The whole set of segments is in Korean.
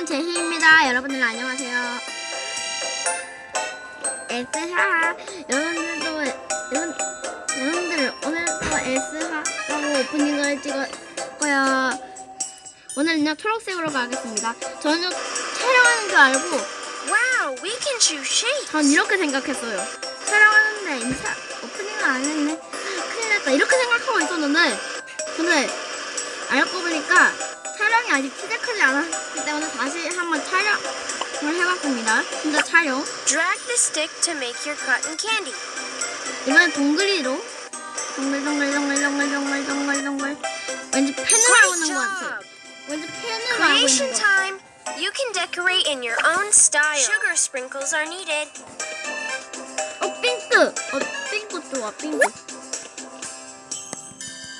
여러분 제시입니다. 여러분들 안녕하세요. 에스하 여러분들도 여러분 여러분들 오늘도 에스하라고 오프닝을 찍을 거야. 오늘은요 초록색으로 가겠습니다. 저는 촬영하는 줄 알고 Wow, we can shoot shape. 전 이렇게 생각했어요. 촬영하는데 인사 오프닝을 안 했네. 큰일 났다. 이렇게 생각하고 있었는데 근데 알고 보니까 촬영이 아직 시작하지 않았기 때문에 해봤습니다. 진짜 촬영. Drag the stick to make your cotton candy. 이번엔 동그리로 동글 동글 동글 동글 동글 동글 동글 왠지 펜을 하고 있는 것 같아. 왠지 펜을 하고 있는 것 time. You can decorate in your own style. Sugar sprinkles are needed. 어 핑크. 어 핑크 좋아 핑크.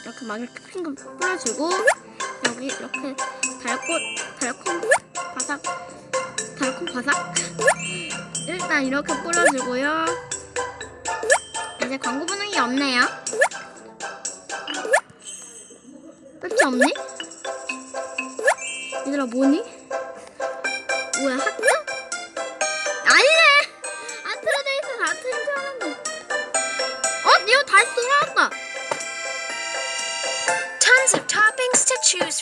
이렇게 막 이렇게 핑크 뿌려주고 여기 이렇게 달콤 달콤 바삭 달콤 바삭 일단 이렇게 뿌려주고요. 이제 광고 분위기 없네요. 끝이 없니? 얘들아 뭐니? 뭐야 하트?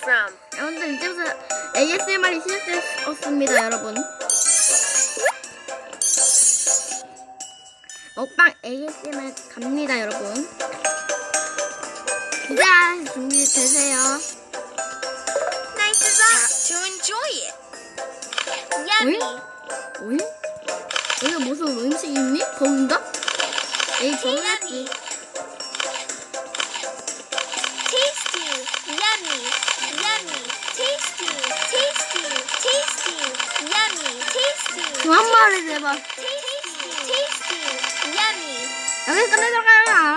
From. 여러분들 이제부터 ASMR이 시작되었습니다 여러분 먹방 ASMR 갑니다 여러분 자 준비되세요 Nice. To enjoy it. Yummy. 오이? 여기가 무슨 음식 있니? 거긴가? 에이 저러겠지 그만 말해 제발. 여기 끝내도록 하요